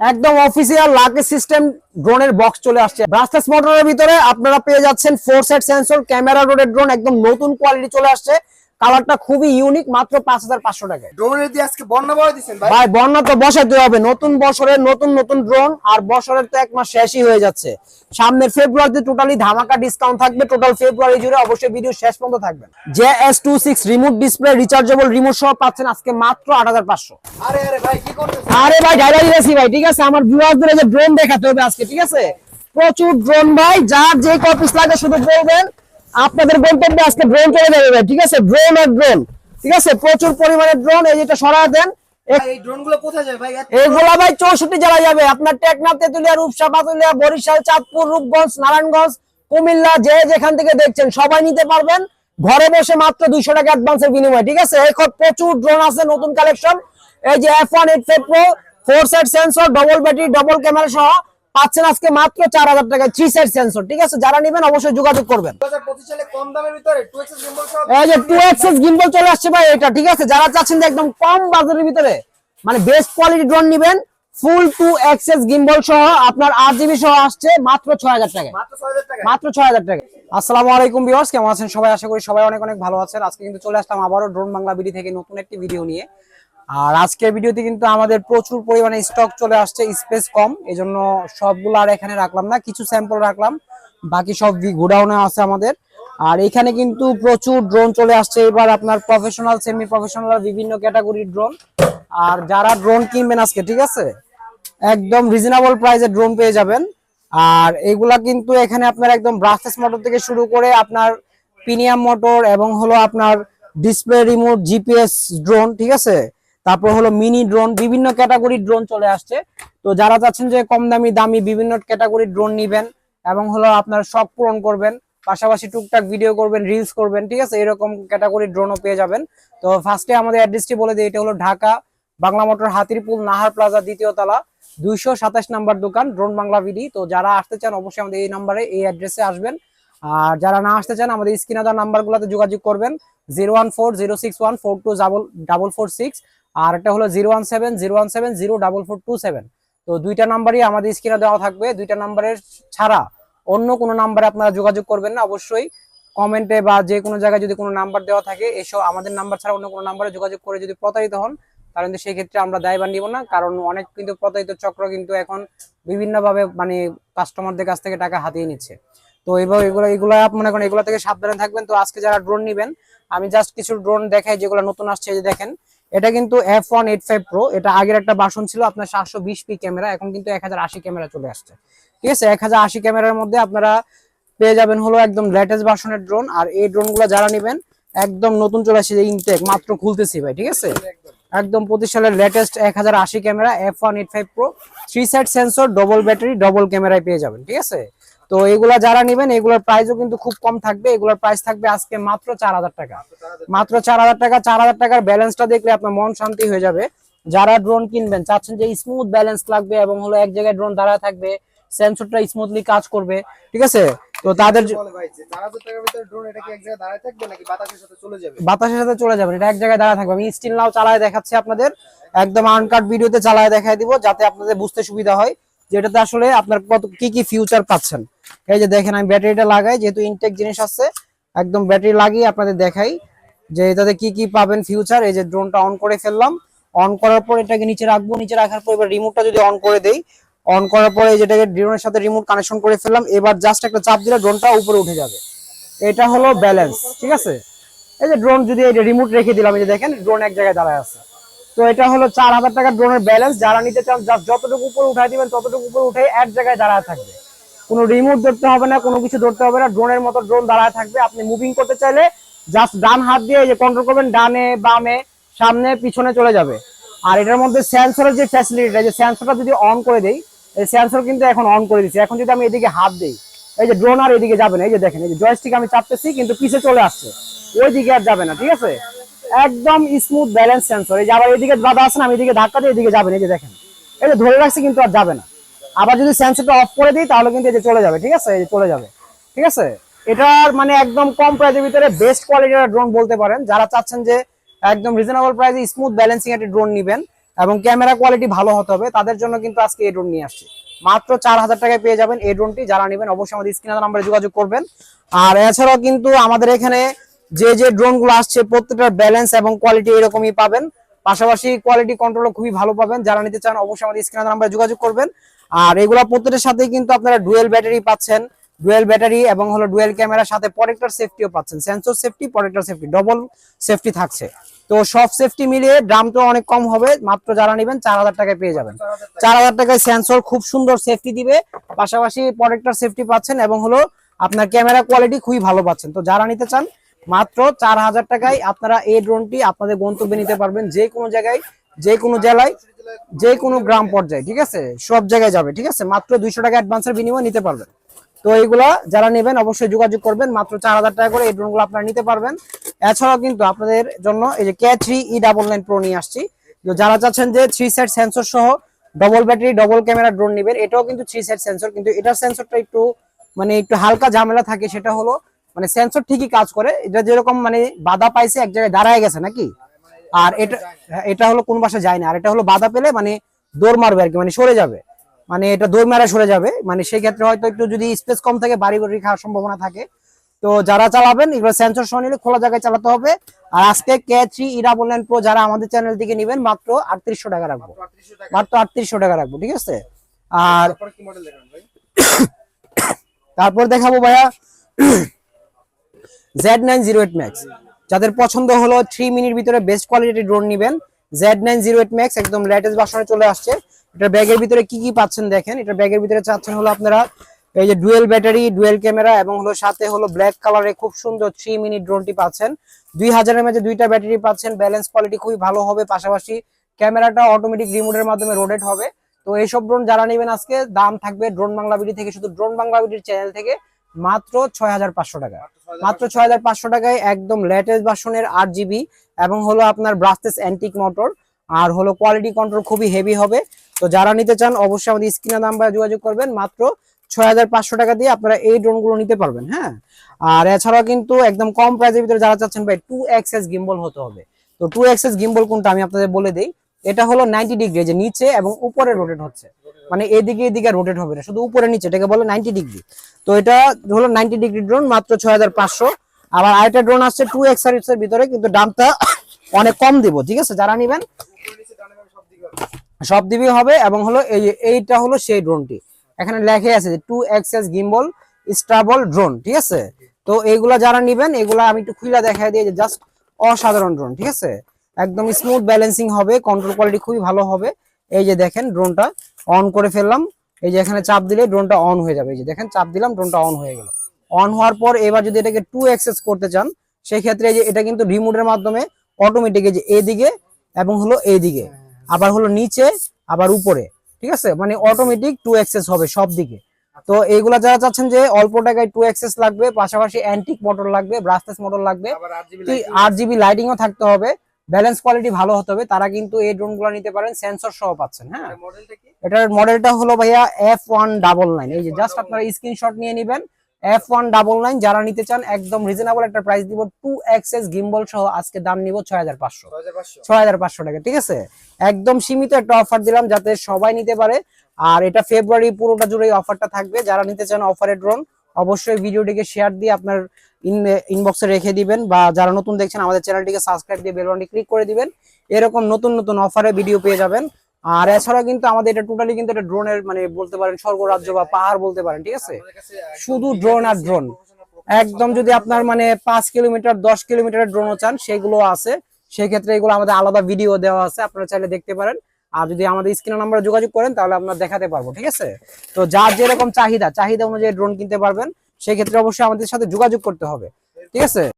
একদম official lucky system ড্রোনের box চলে আসছে। ব্রাস্টাস মোটরের ভিতরে আপনারা পেয়ে যাচ্ছেন ফোর সেট সেন্সর ক্যামেরা রোডের ড্রোন একদম নতুন কোয়ালিটি চলে আসছে। কালারটা খুবই ইউনিক মাত্র পাঁচ হাজার পাঁচশো টাকায়। ড্রোনের দিয়ে আজকে বন্যা বড় দিচ্ছেন ভাই? বন্যা তো বসাইতে হবে। নতুন বছরের নতুন নতুন ড্রোন আর বছরের তো এক মাস শেষই হয়ে যাচ্ছে। সামনের ফেব্রুয়ারিতে টোটালি ধামাকা ডিসকাউন্ট থাকবে। টোটাল ফেব্রুয়ারি জুড়ে অবশ্যই ভিডিও শেষ পর্যন্ত থাকবে J S two six remote display rechargeable remote সহ পাচ্ছেন আজকে মাত্র আট হাজার পাঁচশো। আরে আরে ভাই কি করতেছেন? আরে ভাই দিয়েছি ভাই ঠিক আছে? আমার ভিউয়ারদের যে ড্রোন দেখাতে হবে আজকে ঠিক আছে? প্রচুর ড্রোন ভাই যার যে কপিস লাগে শুধু বলবেন। আপনাদের গন্তব্যে আজকে ড্রোন চলে যাবে ভাই ঠিক আছে? ড্রোন আর ড্রোন ঠিক আছে? প্রচুর পরিমাণে ড্রোন এই যেটা সরায় দেন এইগুলা ভাই চৌষট্টি জেলা যাবে। আপনার টেকনাফ তেতুলিয়া রূপসা পাতুলিয়া বরিশাল চাঁদপুর রূপগঞ্জ নারায়ণগঞ্জ কুমিল্লা যে যেখান থেকে দেখছেন সবাই নিতে পারবেন। ঘরে বসে মাত্র দুইশো টাকা অ্যাডভান্সের বিনিময় ঠিক আছে? এখন প্রচুর ড্রোন আছে নতুন কালেকশন এই যে F one eight five pro four side sensor double battery double camera সহ পাচ্ছেন আজকে মাত্র চার হাজার টাকায় থ্রি সাইড সেন্সর ঠিক আছে? যারা নেবেন অবশ্যই যোগাযোগ করবেন। 2025 সালে কম দামের ভিতরে 2XS gimbal সহ এই যে টু এক্সেস গিম্বল চলে আসছে ভাই এটা ঠিক আছে? যারা চাচ্ছেন একদম কম বাজারের ভিতরে মানে বেস্ট কোয়ালিটি ড্রোন নিবেন ফুল টু এক্সেস গিম্বল সহ আপনার আট জিবি সহ আসছে মাত্র ছয় হাজার টাকা মাত্র 6000 টাকা মাত্র ছয় হাজার টাকা আসসালামু আলাইকুম ভিউয়ার্স কেমন আছেন সবাই? আশা করি সবাই অনেক অনেক ভালো আছেন। আজকে কিন্তু চলে আসলাম আবারও ড্রোন বাংলা বিডি থেকে নতুন একটি ভিডিও নিয়ে। আর আজকের ভিডিওতে কিন্তু আমাদের প্রচুর পরিমাণে স্টক চলে আসছে স্পেস কম, এজন্য সবগুলো আর এখানে রাখলাম না, কিছু স্যাম্পল রাখলাম, বাকি সব গোডাউনে আছে আমাদের। আর এখানে কিন্তু প্রচুর ড্রোন চলে আসছে, এবার আপনার প্রফেশনাল সেমি প্রফেশনাল বিভিন্ন ক্যাটাগরির ড্রোন আর যারা ড্রোন কিনবেন আজকে, ঠিক আছে? একদম রিজনেবল প্রাইসে ড্রোন পেয়ে যাবেন। আর এগুলা কিন্তু এখানে আপনার একদম ব্রাসেস মোটর থেকে শুরু করে আপনার প্রিমিয়াম মোটর এবং হলো আপনার ডিসপ্লে রিমোট জিপিএস ড্রোন ঠিক আছে? তারপর হলো মিনি ড্রোন বিভিন্ন ক্যাটাগরি ড্রোন চলে আসছে। তো যারা চাচ্ছেন যে কম দামি দামি বিভিন্ন ক্যাটাগরি ড্রোন নিবেন এবং হলো আপনার শখ পূরণ করবেন, পাশাপাশি টুকটাক ভিডিও করবেন রিলস করবেন, ঠিক আছে? এরকম ক্যাটাগরি ড্রোনও পেয়ে যাবেন। তো ফার্স্টে আমাদের অ্যাড্রেসটি বলে দিই, এটা হলো ঢাকা, বাংলা মোটর হাতিরপুল, নাহার প্লাজা দ্বিতীয় তলা, দুইশো সাতাশ নাম্বার দোকান ড্রোন বাংলা ভিডি তো যারা আসতে চান, অবশ্যই আমাদের এই নাম্বারে এই অ্যাড্রেসে আসবেন। আর যারা না আসতে চান, আমাদের স্ক্রিনে দেওয়া নাম্বারগুলোতে যোগাযোগ করবেন zero one four zero six one four two double double four six আর একটা হলো zero one seven, zero one seven, zero double four two seven. তো দুইটা নাম্বারই আমাদের স্ক্রিনে দেওয়া থাকবে। দুইটা নাম্বারের ছাড়া অন্য কোনো নাম্বারে আপনারা যোগাযোগ করবেন না। অবশ্যই কমেন্টে বা যে কোনো জায়গায় যদি কোনো নাম্বার দেওয়া থাকে, এসব আমাদের নাম্বার ছাড়া অন্য কোনো নাম্বারে যোগাযোগ করে যদি প্রতারিত হন, তাহলে কিন্তু সেই ক্ষেত্রে আমরা দায়ভার নিব না। কারণ অনেক কিন্তু প্রতারিত চক্র কিন্তু এখন বিভিন্নভাবে মানে কাস্টমারদের কাছ থেকে টাকা হাতিয়ে নিচ্ছে। তো এবার এগুলো এগুলো মনে করেন এগুলো থেকে সাবধানে থাকবেন। তো আজকে যারা ড্রোন নেবেন, আমি জাস্ট কিছু ড্রোন দেখাই যেগুলো নতুন আসছে যে দেখেন। এটা কিন্তু F one eight five pro এটা আগের একটা বাসন ছিল আপনার সাতশো বিশ পি ক্যামেরা, এখন কিন্তু এক হাজার আশি ক্যামেরা চলে আসছে। ঠিক আছে? এক হাজার আশি ক্যামেরার মধ্যে আপনারা পেয়ে যাবেন হলো একদম লেটেস্ট বাসনের ড্রোন আর এই ড্রোনগুলো যারা নেবেন, একদম নতুন চলে আসছে ইনটেক মাত্র খুলতেছি ভাই, ঠিক আছে? একদম পঁচিশ সালের লেটেস্ট এক হাজার আশি camera F one eight five pro three side sensor double battery double ক্যামেরায় পেয়ে যাবেন, ঠিক আছে? তো এগুলা যারা নেবেন এগুলোর প্রাইসও কিন্তু খুব কম থাকবে। এগুলোর প্রাইস থাকবে আজকে মাত্র চার হাজার টাকা। মাত্র চার হাজার টাকা চার হাজার টাকার ব্যালেন্সটা দেখলে আপনার মন শান্তি হয়ে যাবে। যারা ড্রোন কিনবেন চাচ্ছেন যে স্মুথ ব্যালেন্স লাগবে এবং হলো এক জায়গায় ড্রোন দাঁড়ায় থাকবে সেন্সরটা স্মুথলি কাজ করবে ঠিক আছে? তো তাদের জ- বলে ভাই যে 4000 টাকার ভিতরে ড্রোন এটা কি এক জায়গায় দাঁড়ায় থাকবে নাকি বাতাসের সাথে চলে যাবে? এটা এক জায়গায় দাঁড়ায় থাকবে। আমি স্টিল নাও চালায় দেখাচ্ছি আপনাদের। একদম আনকাট ভিডিওতে চালায় দেখাই দিব যাতে আপনাদের বুঝতে সুবিধা হয় যেটাতে আসলে আপনার কত কি কি ফিউচার পাচ্ছেন। এই যে দেখেন, আমি ব্যাটারিটা লাগাই, যেহেতু ইনটেক জিনিস আছে, একদম ব্যাটারি লাগিয়ে আপনাদের দেখাই যে এটাতে কি কি পাবেন ফিউচার এই যে ড্রোনটা অন করে ফেললাম। অন করার পর এটাকে নিচে রাখব, নিচে রাখার পর এবার রিমোটটা যদি অন করে দেই অন করার পরে যেটাকে ড্রোনের সাথে রিমোট কানেকশন করে ফেললাম, এবার জাস্ট একটা চাপ দিলে ড্রোনটা উপরে উঠে যাবে। এটা হলো ব্যালেন্স ঠিক আছে? এই যে ড্রোন যদি এই রিমোট রেখে দিলাম, এই যে দেখেন ড্রোন এক জায়গায় দাঁড়ায় আছে। তো এটা হলো চার হাজার টাকার ড্রোনের ব্যালেন্স যারা নিতে চান যতটুকু উপরে উঠাই দিবেন, ততটুকু উপরে উঠে এক জায়গায় দাঁড়ায় থাকবে। কোনো রিমোট ধরতে হবে না, কোনো কিছু ধরতে হবে না ড্রোনের মতো ড্রোন দাঁড়ায় থাকবে। আপনি মুভিং করতে চাইলে জাস্ট ডান হাত দিয়ে যে কন্ট্রোল করবেন, ডানে, বামে, সামনে, পিছনে চলে যাবে। আর এটার মধ্যে সেন্সরের যে ফ্যাসিলিটিটা যে সেন্সরটা যদি অন করে দেই, এই সেন্সর কিন্তু এখন অন করে দিচ্ছি এখন যদি আমি এদিকে হাত দেই, এই যে ড্রোন আর এদিকে যাবে না, এই যে দেখেন, এই যে জয়স্টিক আমি চাপতেছি, কিন্তু পিছে চলে আসছে। ওই দিকে আর যাবে না, ঠিক আছে? একদম স্মুথ ব্যালেন্স সেন্সর এই যে আবার এদিকে বাধা আছে না, আমি এদিকে ধাক্কা দিয়ে এদিকে যাবে না, এই যে দেখেন। এই যে ধরে রাখছি কিন্তু আর যাবে না। আবার যদি সেন্সরটা অফ করে দিই, তাহলে কিন্তু যে চলে যাবে, ঠিক আছে? চলে যাবে, ঠিক আছে? এটার মানে একদম কম প্রাইসের ভিতরে বেস্ট কোয়ালিটির ড্রোন বলতে পারেন। যারা চাচ্ছেন যে একদম রিজনেবল প্রাইসে স্মুথ ব্যালেন্সিং একটা ড্রোন নেবেন এবং ক্যামেরা কোয়ালিটি ভালো হতে হবে, তাদের জন্য কিন্তু আজকে এই ড্রোন নিয়ে আসছি। মাত্র চার হাজার টাকায় পেয়ে যাবেন এই ড্রোনটি যারা নেবেন অবশ্যই আমাদের স্ক্রিনের নাম্বারে যোগাযোগ করবেন। আর এছাড়াও কিন্তু আমাদের এখানে যে যে ড্রোনগুলো আসছে প্রত্যেকটার ব্যালেন্স এবং কোয়ালিটি এরকমই পাবেন। পাশাপাশি কোয়ালিটি কন্ট্রোলও খুবই ভালো পাবেন। যারা নিতে চান অবশ্যই আমাদের স্ক্রিনের নাম্বারে যোগাযোগ করবেন। আর এগুলা প্রত্যেকটার সাথে কিন্তু আপনারা ডুয়েল ব্যাটারি পাচ্ছেন ডুয়েল ব্যাটারি এবং হলো ডুয়েল ক্যামেরার সাথে প্রোটেক্টর সেফটিও পাচ্ছেন। Sensor safety protector safety double safety থাকছে। তো সব সেফটি মিলিয়ে দামটা অনেক কম হবে মাত্র যারা নেবেন চার হাজার টাকায় পেয়ে যাবেন। চার হাজার টাকা চার হাজার টাকায় সেন্সর খুব সুন্দর সেফটি দিবে পাশাপাশি প্রোটেক্টর সেফটি পাচ্ছেন এবং হলো আপনার ক্যামেরা কোয়ালিটি খুবই ভালো পাচ্ছেন। তো যারা নিতে চান মাত্র চার হাজার টাকায় আপনারা এই ড্রোনটি আপনাদের গন্তব্যে নিতে পারবেন যে কোনো জায়গায় যে কোনো জেলায়। যে কোনো গ্রাম পর্যায়ে, ঠিক আছে? সব জায়গায় যাবে, ঠিক আছে? মাত্র দুইশো টাকা অ্যাডভান্সের বিনিময়ে নিতে পারবেন। তো এইগুলা যারা নেবেন, অবশ্যই যোগাযোগ করবেন। মাত্র চার হাজার টাকা করে এই ড্রোনগুলো আপনারা নিতে পারবেন। এছাড়াও কিন্তু আপনাদের জন্য এই যে K three E double nine pro নিয়ে আসছি। তো যারা চাচ্ছেন যে থ্রি সেট সেন্সর সহ double battery double camera drone নেবেন, এটাও কিন্তু থ্রি সেট সেন্সর কিন্তু এটার সেন্সরটা একটু মানে একটু হালকা ঝামেলা থাকে, সেটা হলো মানে সেন্সর ঠিকই কাজ করে। এটা যেরকম মানে বাধা পাইছে, এক জায়গায় দাঁড়ায় গেছে, নাকি? আর এটা এটা হলো কোন বাসা যায় না। আর এটা হলো বাধা পেলে মানে দৌড় মারবে আর কি মানে সরে যাবে। মানে এটা দৌড় মারা সরে যাবে। মানে সেই ক্ষেত্রে হয়তো একটু যদি স্পেস কম থাকে বাড়ি বাড়ি খাওয়ার সম্ভাবনা থাকে। তো যারা চালাবেন এগুলো সেন্সর সহ নিলে খোলা জায়গায় চালাতে হবে। আর আজকে কে থ্রি ইরা বললেন প্রো যারা আমাদের চ্যানেল থেকে নেবেন মাত্র আটত্রিশশো টাকা রাখব। মাত্র 3800 টাকা মাত্র আটত্রিশশো টাকা রাখব ঠিক আছে? আর তারপর দেখাবো ভাইয়া Z nine zero eight max যাদের পছন্দ হলো থ্রি মিনিট ভিতরে বেস্ট কোয়ালিটি ড্রোন নিবেন Z nine zero eight max একদম লেটেস্ট বাসনে চলে আসছে। এটা ব্যাগের ভিতরে কি কি পাচ্ছেন দেখেন? এটা ব্যাগের ভিতরে চাচ্ছেন হলো আপনারা এই যে ডুয়েল ব্যাটারি ডুয়েল ক্যামেরা এবং হলো সাথে হলো ব্ল্যাক কালারে খুব সুন্দর থ্রি মিনিট ড্রোনটি পাচ্ছেন। দুই হাজারের মাঝে দুইটা ব্যাটারি পাচ্ছেন ব্যালেন্স কোয়ালিটি খুবই ভালো হবে। পাশাপাশি ক্যামেরাটা অটোমেটিক রিমোটের মাধ্যমে রোটেট হবে। তো এইসব ড্রোন যারা নেবেন আজকে, দাম থাকবে ড্রোন বাংলা বিডি থেকে, শুধু ড্রোন বাংলা বিডির চ্যানেল থেকে মাত্র ছয় হাজার পাঁচশো টাকা। মাত্র ছয় হাজার পাঁচশো। টাকায় একদম লেটেস্ট ভার্সনের আট জিবি এবং হলো আপনার ব্রাস্টেস অ্যান্টিক মোটর আর হলো কোয়ালিটি কন্ট্রোল খুবই হেভি হবে। তো যারা নিতে চান অবশ্যই আমাদের স্ক্রিনে নাম্বারে যোগাযোগ করবেন। মাত্র ছয় হাজার পাঁচশো টাকা দিয়ে আপনারা এই ড্রোনগুলো নিতে পারবেন হ্যাঁ? আর এছাড়াও কিন্তু একদম কম প্রাইসের ভিতরে যারা চাচ্ছেন ভাই টু এক্সএস গিম্বল হতে হবে। তো টু এক্সএস গিম্বল কোনটা আমি আপনাদের বলে দিই। এটা হলো নাইনটি ডিগ্রি যে নিচে এবং উপরে রোটেট হচ্ছে। মানে এদিকে এদিকে রোটেট হবে না, শুধু উপরে নিচে, এটাকে বলে নাইনটি ডিগ্রি তো এটা হলো নাইনটি ডিগ্রি ড্রোন মাত্র ছয় হাজার পাঁচশো। আবার আরেকটা ড্রোন আসছে টু এক্সের ভিতরে, কিন্তু দামটা অনেক কম দিব, ঠিক আছে? যারা নিবেন, সব দিবি হবে এবং হলো এই এইটা হলো সেই ড্রোনটি এখানে লেখে আছে যে two XS gimbal stable drone ঠিক আছে? তো এইগুলা যারা নিবেন, এগুলা আমি একটু খুলে দেখাই দিই যে জাস্ট অসাধারণ ড্রোন ঠিক আছে? একদম স্মুথ ব্যালেন্সিং হবে কন্ট্রোল কোয়ালিটি খুবই ভালো হবে। এই যে দেখেন ড্রোনটা অন করে ফেললাম। এই যে এখানে চাপ দিলে ড্রোনটা অন হয়ে যাবে। এই যে দেখেন চাপ দিলাম ড্রোনটা অন হয়ে গেল। অন হওয়ার পর এবার যদি এটাকে টু অ্যাক্সেস করতে চান সেই ক্ষেত্রে এই যে এটা কিন্তু রিমোটের মাধ্যমে অটোমেটিক এই যে এদিকে এবং হলো এইদিকে। আবার হলো নিচে আবার উপরে। ঠিক আছে? মানে অটোমেটিক টু এক্সেস হবে সব দিকে তো এইগুলা যারা চাচ্ছেন যে অল্প টাকায় টু অ্যাক্সেস লাগবে পাশাপাশি অ্যান্টিক মোটর লাগবে ব্রাসলেস মোটর লাগবে আবার 8GB তুই আট জিবি লাইটিংও থাকতে হবে। ব্যালেন্স কোয়ালিটি ভালো হতে হবে। তারা কিন্তু এই ড্রোনগুলো নিতে পারেন সেন্সর সহ পাচ্ছেন হ্যাঁ। এটার মডেলটা হলো ভাইয়া এফ ওয়ান ডাবল নাইন এই যে জাস্ট আপনারা স্ক্রিনশট নিয়ে নেবেন। এফ ওয়ান ডাবল নাইন যারা নিতে চান একদম রিজনেবল একটা প্রাইস দিব টু এক্সএস গিম্বল সহ আজকে দাম নিব ছয় হাজার পাঁচশো। 6500 ছয় হাজার পাঁচশো টাকা ঠিক আছে? একদম সীমিত একটা অফার দিলাম যাতে সবাই নিতে পারে। আর এটা ফেব্রুয়ারি পুরোটা জুড়ে অফারটা থাকবে। যারা নিতে চান অফারের ড্রোন অবশ্যই ভিডিওটিকে শেয়ার দিয়ে আপনার ইনবক্সে রেখে দিবেন বা যারা নতুন দেখছেন আমাদের চ্যানেলটিকে সাবস্ক্রাইব দিয়ে বেলনটি ক্লিক করে দিবেন। এরকম নতুন নতুন অফারে ভিডিও পেয়ে যাবেন। আর এছাড়া কিন্তু আমাদের এটা টোটালি কিন্তু এটা ড্রোনের মানে বলতে পারেন স্বর্গরাজ্য বা পাহাড় বলতে পারেন, ঠিক আছে? শুধু ড্রোন আর ড্রোন একদম যদি আপনার মানে পাঁচ কিলোমিটার, দশ কিলোমিটারের ড্রোনও চান, সেগুলো আছে। সেক্ষেত্রে এগুলো আমাদের আলাদা ভিডিও দেওয়া আছে, আপনারা চাইলে দেখতে পারেন। আর যদি আমাদের স্ক্রিনের নাম্বারে যোগাযোগ করেন, তাহলে আমরা দেখাতে পারব, ঠিক আছে? তো যার যেরকম চাহিদা চাহিদা অনুযায়ী ড্রোন কিনতে পারবেন, সেক্ষেত্রে অবশ্যই আমাদের সাথে যোগাযোগ করতে হবে, ঠিক আছে?